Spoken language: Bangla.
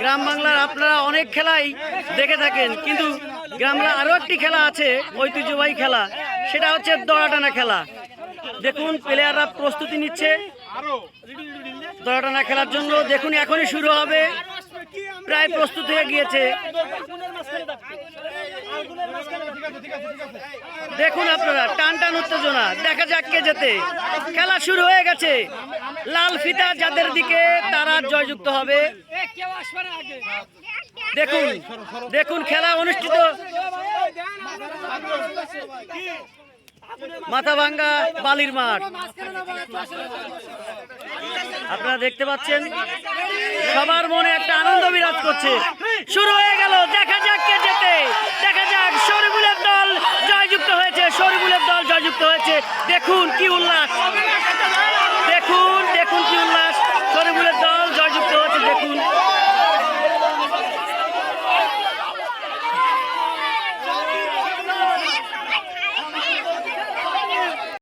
গ্রাম বাংলার আপনারা অনেক খেলাই দেখে থাকেন, কিন্তু গ্রাম বাংলার আরও একটি খেলা আছে, ঐতিহ্যবাহী খেলা। সেটা হচ্ছে দড়াটানা খেলা। দেখুন প্লেয়াররা প্রস্তুতি নিচ্ছে। দড়াটানা খেলার জন্য দেখুন, এখনই শুরু হবে। প্রায় প্রস্তুত হয়ে গিয়েছে। দেখুন আপনারা টান টান উত্তেজনা। দেখা যাক কে যেতে খেলা শুরু হয়ে গেছে। লাল ফিতা যাদের দিকে, তারা জয়যুক্ত হবে। দেখুন দেখুন খেলা অনুষ্ঠিত। মাথাভাঙ্গা, বালির মাঠ। আপনারা দেখতে পাচ্ছেন, সবার মনে একটা আনন্দ বিরাজ করছে। শুরু হয়ে গেল দেখা যাক কে যেতে দেখা যাক শরীফুলের দল জয়যুক্ত হয়েছে শরীফুলের দল জয়যুক্ত হয়েছে দেখুন কি উল্লাস।